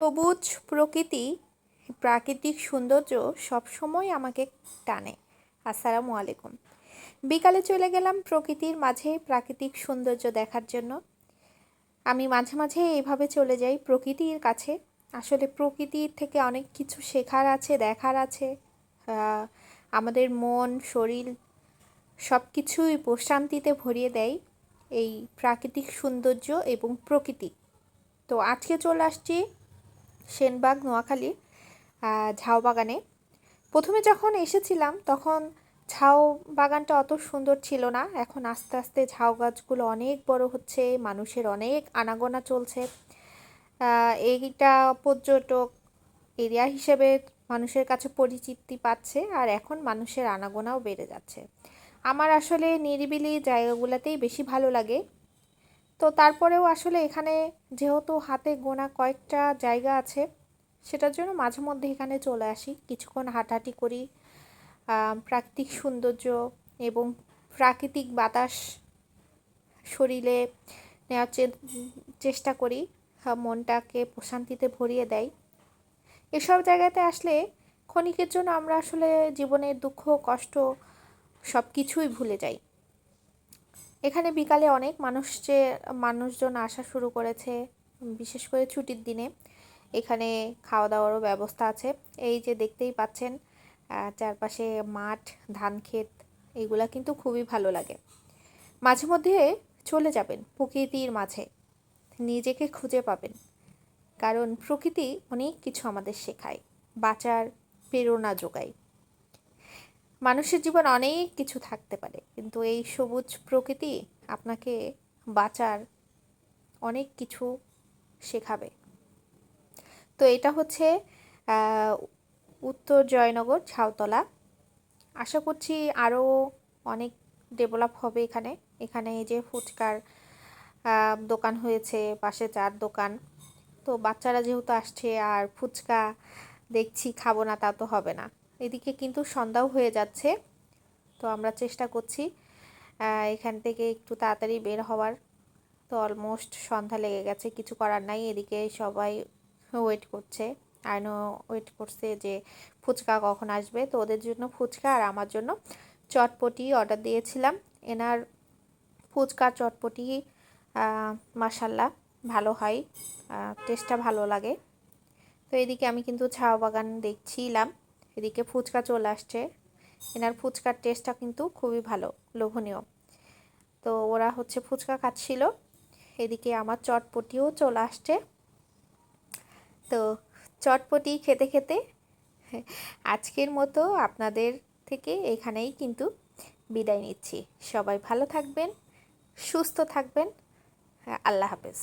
সবুজ প্রকৃতি, প্রাকৃতিক সৌন্দর্য সবসময় আমাকে টানে। আসসালামু আলাইকুম। বিকালে চলে গেলাম প্রকৃতির মাঝে প্রাকৃতিক সৌন্দর্য দেখার জন্য। আমি মাঝে মাঝে এইভাবে চলে যাই প্রকৃতির কাছে। আসলে প্রকৃতির থেকে অনেক কিছু শেখার আছে, দেখার আছে। আমাদের মন, শরীর সব কিছুই প্রশান্তিতে ভরিয়ে দেয় এই প্রাকৃতিক সৌন্দর্য এবং প্রকৃতি। তো আজকে চলে আসছি সেনবাগ, নোয়াখালী ঝাউ বাগানে। প্রথমে যখন এসেছিলাম, তখন ঝাউ বাগানটা অত সুন্দর ছিল না। এখন আস্তে আস্তে ঝাউ গাছগুলো অনেক বড় হচ্ছে, মানুষের অনেক আনাগোনা চলছে। এইটা পর্যটক এরিয়া হিসেবে মানুষের কাছে পরিচিতি পাচ্ছে আর এখন মানুষের আনাগোনাও বেড়ে যাচ্ছে। আমার আসলে নিরিবিলি জায়গাগুলোতেই বেশি ভালো লাগে। তো তারপরেও আসলে এখানে যেহেতু হাতে গোনা কয়েকটা জায়গা আছে, সেটার জন্য মাঝে মধ্যে এখানে চলে আসি। কিছুক্ষণ হাঁটাহাঁটি করি প্রাকৃতিক সৌন্দর্য এবং প্রাকৃতিক বাতাস শরীরে নেওয়ার চেষ্টা করি মনটাকে প্রশান্তিতে ভরিয়ে দেয়। এসব জায়গাতে আসলে ক্ষণিকের জন্য আমরা আসলে জীবনের দুঃখ, কষ্ট সব কিছুই ভুলে যাই। এখানে বিকালে অনেক মানুষ যে, মানুষজন আসা শুরু করেছে, বিশেষ করে ছুটির দিনে। এখানে খাওয়া দাওয়ারও ব্যবস্থা আছে। এই যে দেখতেই পাচ্ছেন চারপাশে মাঠ, ধান ক্ষেত এইগুলা কিন্তু খুবই ভালো লাগে। মাঝে মধ্যে চলে যাবেন প্রকৃতির মাঝে, নিজেকে খুঁজে পাবেন। কারণ প্রকৃতি অনেক কিছু আমাদের শেখায়, বাঁচার প্রেরণা যোগায়। মানুষের জীবন অনেক কিছু থাকতে পারে, কিন্তু এই সবুজ প্রকৃতি আপনাকে বাঁচার অনেক কিছু শেখাবে। তো এটা হচ্ছে উত্তর জয়নগর ঝাউতলা আশা করছি আরও অনেক ডেভেলপ হবে এখানে। এখানে এই যে ফুচকার দোকান হয়েছে, পাশে চার দোকান। তো বাচ্চারা যেহেতু আসছে, আর ফুচকা দেখছি, খাব না তা তো হবে না। এদিকে কিন্তু সন্ধ্যাও হয়ে যাচ্ছে। তো আমরা চেষ্টা করছি এখান থেকে একটু তাড়াতাড়ি বের হওয়ার। তো অলমোস্ট সন্ধ্যা লেগে গেছে, কিছু করার নাই। এদিকে সবাই ওয়েট করছে। আইনও ওয়েট করছে যে ফুচকা কখন আসবে। তো ওদের জন্য ফুচকা আর আমার জন্য চটপটি অর্ডার দিয়েছিলাম। এনার ফুচকা, চটপটি মাসাল্লাহ ভালো হয়। টেস্টটা ভালো লাগে। তো এদিকে আমি কিন্তু ঝাউ বাগান দেখছিলাম। এদিকে ফুচকা চলে আসছে। এনার ফুচকার টেস্টটা কিন্তু খুবই ভালো, লোভনীয়। তো ওরা হচ্ছে ফুচকা খাচ্ছিল। এদিকে আমার চটপটিও চলে আসছে। তো চটপটি খেতে খেতে আজকের মতো আপনাদের থেকে এখানেই কিন্তু বিদায় নিচ্ছি। সবাই ভালো থাকবেন, সুস্থ থাকবেন। আল্লাহ হাফেজ।